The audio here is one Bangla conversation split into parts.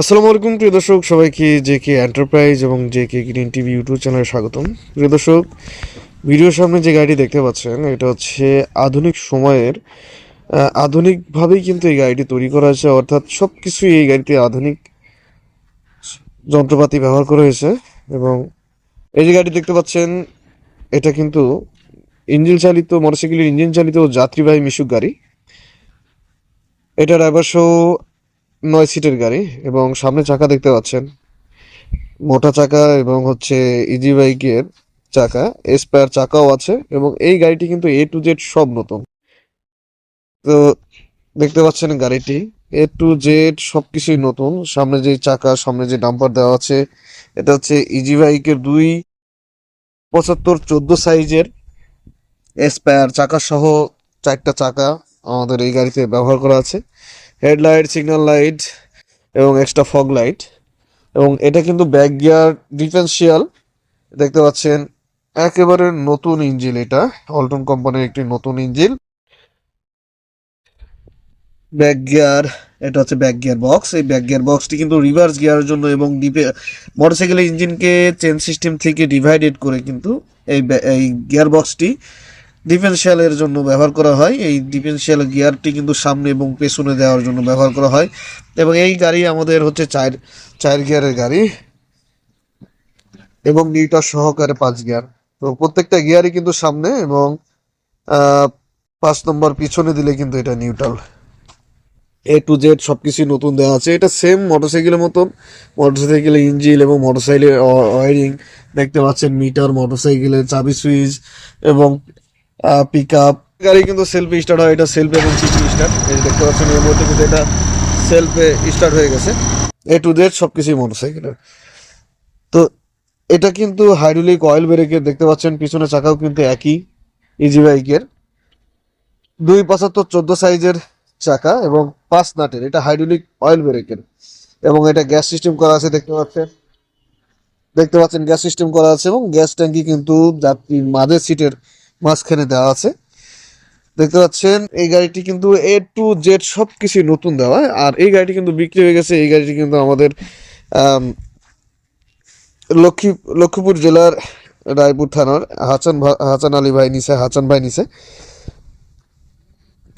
আসসালামু আলাইকুম, প্রিয় দর্শক, সবাইকে জে কে এন্টারপ্রাইজ এবং J K green TV YouTube চ্যানেলে স্বাগতম। প্রিয় দর্শক, ভিডিওর সামনে যে গাড়িটি দেখতে পাচ্ছেন, এটা হচ্ছে আধুনিক সময়ের আধুনিকভাবেই কিন্তু এই গাড়িটি তৈরি করা হয়েছে। অর্থাৎ সব কিছুই এই গাড়িতে আধুনিক যন্ত্রপাতি ব্যবহার করা হয়েছে এবং এই যে গাড়ি দেখতে পাচ্ছেন, এটা কিন্তু ইঞ্জিন চালিত মোটরসাইকেলের ইঞ্জিন চালিত যাত্রীবাহী মিশুক গাড়ি। এটা ড্রাইভার সহ নয় সিটের গাড়ি এবং সামনে চাকা দেখতে পাচ্ছেন। মোটা চাকা এবং হচ্ছে ইজি বাইকের চাকা স্পেয়ার চাকাও আছে এবং এই গাড়িটি কিন্তু এ টু জেড সব নতুন। তো দেখতে পাচ্ছেন গাড়িটি এ টু জেড সব কিছুই নতুন। সামনে যে চাকা, সামনে যে ডাম্পার দেওয়া আছে, এটা হচ্ছে ইজি বাইকের দুই পঁচাত্তর চোদ্দ সাইজের স্পেয়ার চাকা সহ চারটা চাকা আমাদের এই গাড়িতে ব্যবহার করা আছে। হেডলাইট সিগন্যাল লাইট এবং এক্সট্রা ফগ লাইট। এবং এটা কিন্তু ব্যাক গিয়ার ডিফেন্সিয়াল দেখতে পাচ্ছেন, একেবারে নতুন ইঞ্জিন এটা। অল্টন কোম্পানির একটি নতুন ইঞ্জিন। ব্যাক গিয়ার এটা হচ্ছে ব্যাক গিয়ার বক্স। এই ব্যাক গিয়ার বক্সটি কিন্তু রিভার্স গিয়ারের জন্য এবং ডিপে মোটরসাইকেলের ইঞ্জিনকে চেন সিস্টেম থেকে ডিভাইডেড করে কিন্তু এই এই গিয়ার বক্সটি ডিফেন্সিয়ালের জন্য ব্যবহার করা হয়। এই ডিফেন্সিয়াল গিয়ারটি কিন্তু সামনে এবং পেছনে দেওয়ার জন্য ব্যবহার করা হয়। এবং এই গাড়ি আমাদের হচ্ছে চার চার গিয়ারের গাড়ি এবং নিউটার সহকারে পাঁচ গিয়ার। তো প্রত্যেকটা গিয়ারই কিন্তু সামনে এবং পাঁচ নম্বর পিছনে দিলে কিন্তু এটা নিউট্রাল। এ টু জেড সব কিছুই নতুন দেওয়া আছে। এটা সেম মোটরসাইকেলের মতন। মোটরসাইকেলের ইঞ্জিন এবং মোটরসাইকেলের ওয়ারিং দেখতে পাচ্ছেন, মিটার, মোটরসাইকেলের চাবি সুইচ এবং পিক আপ গাড়ি কিন্তু সেলফে স্টার্ট হয়, এটা সেলফ এবং সিটি স্টার্ট এই দেখতে পাচ্ছেন, এর মধ্যে কিন্তু এটা সেলফে স্টার্ট হয়ে গেছে। এ টু জেড সব কিছুই মোটরসাইকেলের তো এটা কিন্তু হাইড্রোলিক অয়েল ব্রেকের দেখতে পাচ্ছেন, পিছনে চাকাও কিন্তু একই ইজি বাইকের দুই পঁচাত্তর, চোদ্দ সাইজের চাকা এবং পাঁচ নাটের, এটা হাইড্রোলিক অয়েল ব্রেকের এবং এটা গ্যাস সিস্টেম করা আছে, দেখতে পাচ্ছেন। দেখতে পাচ্ছেন গ্যাস সিস্টেম করা আছে এবং গ্যাস ট্যাঙ্কি কিন্তু যাত্রীর মাঝের সিটের মাঝখানে দেওয়া আছে। দেখতে পাচ্ছেন এই গাড়িটি কিন্তু এ টু জেড সব কিছুই নতুন দেওয়া। আর এই গাড়িটি কিন্তু বিক্রি হয়ে গেছে। এই গাড়িটি কিন্তু আমাদের আম, লক্ষ্মী লক্ষ্মীপুর জেলার রায়পুর থানার হাসান হাসান আলী ভাই নিছে হাসান ভাই নিছে।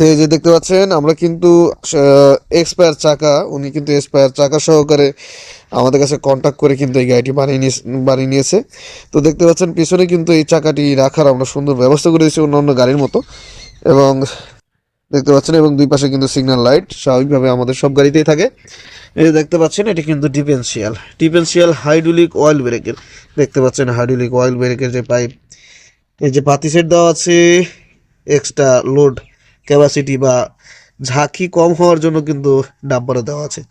তো এই যে দেখতে পাচ্ছেন, আমরা কিন্তু এক্সপায়ার চাকা, উনি কিন্তু এক্সপায়ার চাকা সহকারে আমাদের কাছে কন্ট্যাক্ট করে কিন্তু এই গাড়িটি বানিয়ে নিয়ে, বানিয়ে নিয়েছে। তো দেখতে পাচ্ছেন, পিছনে কিন্তু এই চাকাটি রাখার আমরা সুন্দর ব্যবস্থা করে দিয়েছি অন্য গাড়ির মতো। এবং দেখতে পাচ্ছেন, এবং দুই পাশে কিন্তু সিগন্যাল লাইট স্বাভাবিকভাবে আমাদের সব গাড়িতেই থাকে। এই যে দেখতে পাচ্ছেন, এটি কিন্তু ডিফেন্সিয়াল ডিফেন্সিয়াল হাইড্রোলিক অয়েল ব্রেকের দেখতে পাচ্ছেন হাইড্রোলিক অয়েল ব্রেকের যে পাইপ এই যে পাতি সেট দেওয়া আছে এক্সট্রা লোড ক্যাপাসিটি বা ঝাঁকি কম হওয়ার জন্য কিন্তু ডাম্পারে দেওয়া আছে।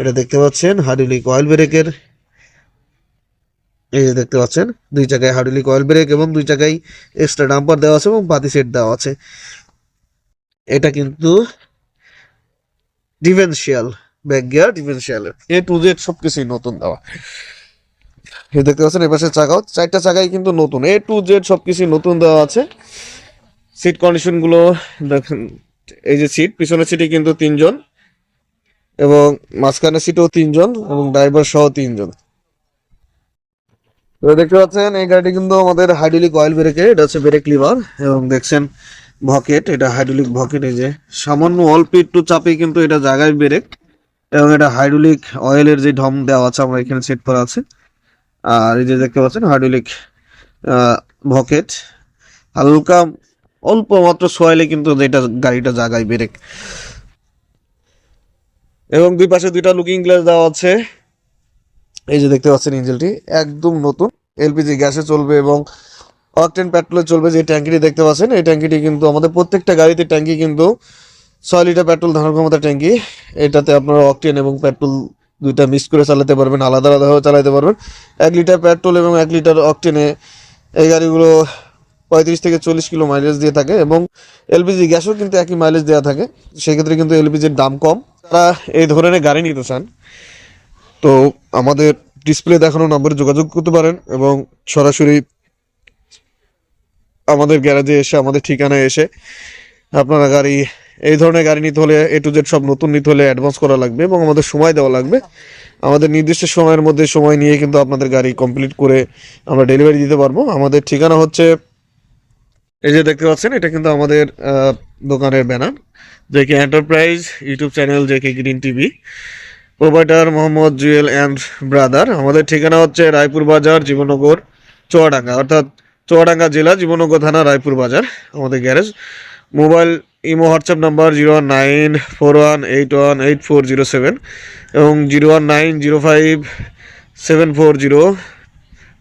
এটা দেখতে পাচ্ছেন হাইড্রোলিক অয়েল ব্রেকের এই যে দেখতে পাচ্ছেন, দুই জায়গায় হাইড্রোলিক অয়েল ব্রেক এবং দুই জায়গায় এক্সট্রা ডাম্পার দেওয়া আছে এবং পাতি সেট দেওয়া আছে। এটা কিন্তু differential back gear differential A to Z সব কিছুই নতুন দেওয়া। দেখতে পাচ্ছেন, এপাশে চাকাও, চারটা চাকাই কিন্তু নতুন। এ টু জেড সব কিছুই নতুন দেওয়া আছে। সিট কন্ডিশনগুলো দেখেন, এই যে সিট পিছনের সিটে কিন্তু তিনজন এবং মাঝখানে সিটেও তিনজন এবং ড্রাইভার সহ তিনজন। দেখতে পাচ্ছেন, এই গাড়িটি কিন্তু আমাদের হাইড্রোলিক অয়েল ব্রেকের এটা হচ্ছে ব্রেক লিভার এবং দেখছেন ভকেট, এটা হাইড্রোলিক ভকেট, এই যে সামান্য অল্প একটু চাপে কিন্তু এটা জায়গায় ব্রেক এবং এটা হাইড্রোলিক অয়েলের যে ঢম দেওয়া আছে, আমরা এখানে সেট করা আছে। আর এই যে দেখতে পাচ্ছেন হাইড্রোলিক ভকেট। হালকা অল্প মাত্র সোয়াইলে কিন্তু এটা গাড়িটা জায়গায় ব্রেক। এবং দুই পাশে দুইটা লুকিং গ্লাস দেওয়া আছে। এই যে দেখতে পাচ্ছেন ইঞ্জেলটি একদম নতুন। এলপিজি গ্যাসে চলবে এবং অকটেন পেট্রোলে চলবে যে ট্যাঙ্কিটি দেখতে পাচ্ছেন, এই ট্যাঙ্কিটি কিন্তু আমাদের প্রত্যেকটা গাড়িতে ট্যাঙ্কি কিন্তু ছয় লিটার পেট্রোল ধারণ ক্ষমতা ট্যাঙ্কি। এটাতে আপনারা অকটেন এবং পেট্রোল দুইটা মিক্স করে চালাতে পারবেন, আলাদা আলাদাভাবে চালাতে পারবেন। এক লিটার পেট্রোল এবং এক লিটার অকটেনে এই গাড়িগুলো পঁয়ত্রিশ থেকে চল্লিশ কিলো মাইলেজ দিয়ে থাকে এবং এলপিজি গ্যাসও কিন্তু একই মাইলেজ দেওয়া থাকে, সেক্ষেত্রে কিন্তু এলপিজির দাম কম। তারা এই ধরনের গাড়ি নিতে চান, তো আমাদের ডিসপ্লে দেখানো নম্বরে যোগাযোগ করতে পারেন এবং সরাসরি আমাদের গ্যারেজে এসে, আমাদের ঠিকানায় এসে আপনারা গাড়ি, এই ধরনের গাড়ি নিতে হলে এ টু জেড সব নতুন নিতে হলে অ্যাডভান্স করা লাগবে এবং আমাদের সময় দেওয়া লাগবে। আমাদের নির্দিষ্ট সময়ের মধ্যে সময় নিয়ে কিন্তু আপনাদের গাড়ি কমপ্লিট করে আমরা ডেলিভারি দিতে পারব। আমাদের ঠিকানা হচ্ছে এই যে দেখতে পাচ্ছেন, এটা কিন্তু আমাদের দোকানের banner. J K enterprise YouTube channel J K green TV. Provider Mohammad Jewel and brother. আমাদের ঠিকানা হচ্ছে রায়পুর বাজার জীবনগর চুয়াডাঙ্গা। অর্থাৎ চুয়াডাঙ্গা জেলা জীবনগর থানা, রায়পুর বাজার, আমাদের garage. Mobile, imo, WhatsApp number zero one nine four one eight one eight four zero seven এবং zero one nine zero five seven four zero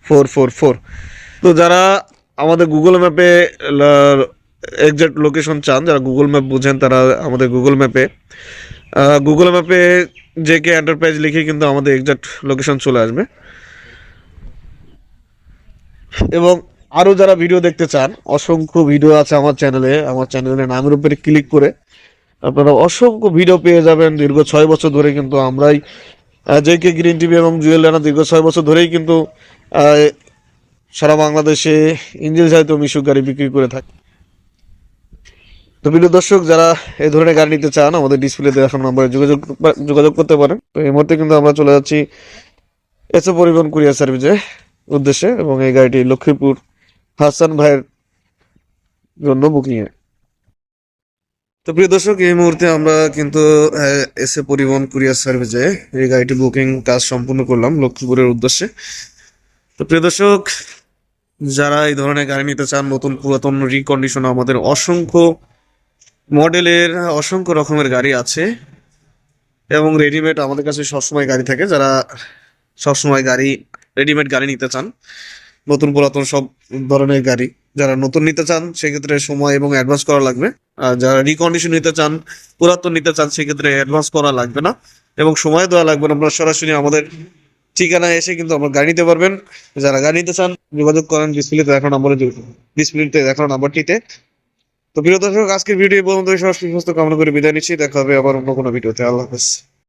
four four four. তো যারা আমাদের গুগল ম্যাপে এক্সাক্ট লোকেশন চান, যারা গুগল ম্যাপ বুঝেন তারা আমাদের গুগল ম্যাপে গুগল ম্যাপে যে কে এন্টারপ্রাইজ লিখে কিন্তু আমাদের এক্সাক্ট লোকেশন চলে আসবে। এবং আরও যারা ভিডিও দেখতে চান, অসংখ্য ভিডিও আছে আমার চ্যানেলে আমার চ্যানেলের নামের উপরে ক্লিক করে আপনারা অসংখ্য ভিডিও পেয়ে যাবেন। দীর্ঘ ছয় বছর ধরে কিন্তু আমরাই জে কে গ্রিন টিভি এবং জুয়েল রানা দীর্ঘ ছয় বছর ধরেই কিন্তু সারা বাংলাদেশে ইঞ্জিন চালিত মিশুক গাড়ি বিক্রি করে থাকি। তো প্রিয় দর্শক, যারা এই ধরনের গাড়ি নিতে চান, আমাদের ডিসপ্লেতে এখন নাম্বারে যোগাযোগ যোগাযোগ করতে পারেন। তো এই মুহূর্তে কিন্তু আমরা চলে যাচ্ছি এসে পরিবহন কুরিয়ার সার্ভিসে উদ্দেশ্যে এবং এই গাড়িটি লক্ষ্মীপুর হাসান ভাইয়ের জন্য বুকিং এ। তো প্রিয় দর্শক, এই মুহূর্তে আমরা কিন্তু এসে পরিবহন কুরিয়ার সার্ভিসে এই গাড়িটি বুকিং কাজ সম্পূর্ণ করলাম লক্ষ্মীপুরের উদ্দেশ্যে। তো প্রিয় দর্শক যারা এই ধরনের গাড়ি নিতে চান, নতুন পুরাতন রিকন্ডিশন আমাদের অসংখ্য মডেলের অসংখ্য রকমের গাড়ি আছে এবং রেডিমেড আমাদের কাছে সবসময় গাড়ি থাকে। যারা সবসময় গাড়ি রেডিমেড গাড়ি নিতে চান, নতুন পুরাতন সব ধরনের গাড়ি, যারা নতুন নিতে চান, সেক্ষেত্রে সময় এবং অ্যাডভান্স করা লাগবে। আর যারা রিকন্ডিশন নিতে চান, পুরাতন নিতে চান, সেক্ষেত্রে অ্যাডভান্স করা লাগবে না এবং সময় দেওয়া লাগবে না। আপনারা সরাসরি আমাদের ঠিকানায় এসে কিন্তু আমরা গাড়ি নিতে পারবেন। যারা গাড়ি নিতে চান, যোগাযোগ করেন ডিসপ্লেতে দেখানো নাম্বারে ডিসপ্লেতে দেখানো নাম্বারটিতে। তো প্রিয় দর্শক, আজকের ভিডিও পর্যন্ত সমস্ত কামনা করে বিদায় নিচ্ছি। দেখা হবে আবার অন্য কোনো ভিডিওতে। আল্লাহ হাফেজ।